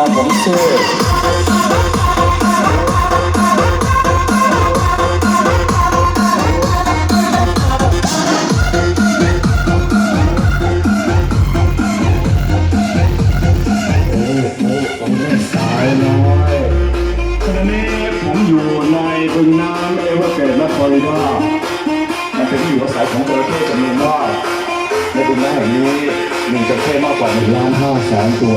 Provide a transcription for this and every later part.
ชื่อโอ้ผมไม่สายน้อยขณะผมอยู่ในบึงน้ำเอเวอร์เกรดและฟลอริดามันเป็นที่อยู่อาศัยของจระเข้จำนวนมากในบึงน้ำแห่งนี้มีจระเข้มากกว่าหนึ่งล้านห้าแสนตัว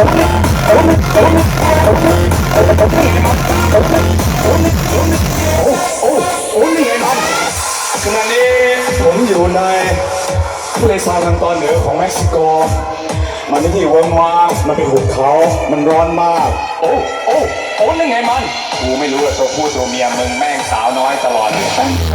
ขณะนี้ผมอยู่ในทะเลทรายทางตอนเหนือของเม็กซิโก มันไม่ที่เวิงวางมันเป็นหุบเขา มันร้อนมาก โอ้โอ้โอ้นี่ไงมัน กูไม่รู้ว่าตัวผู้ตัวเมียมึงแม่งสาวน้อยตลอด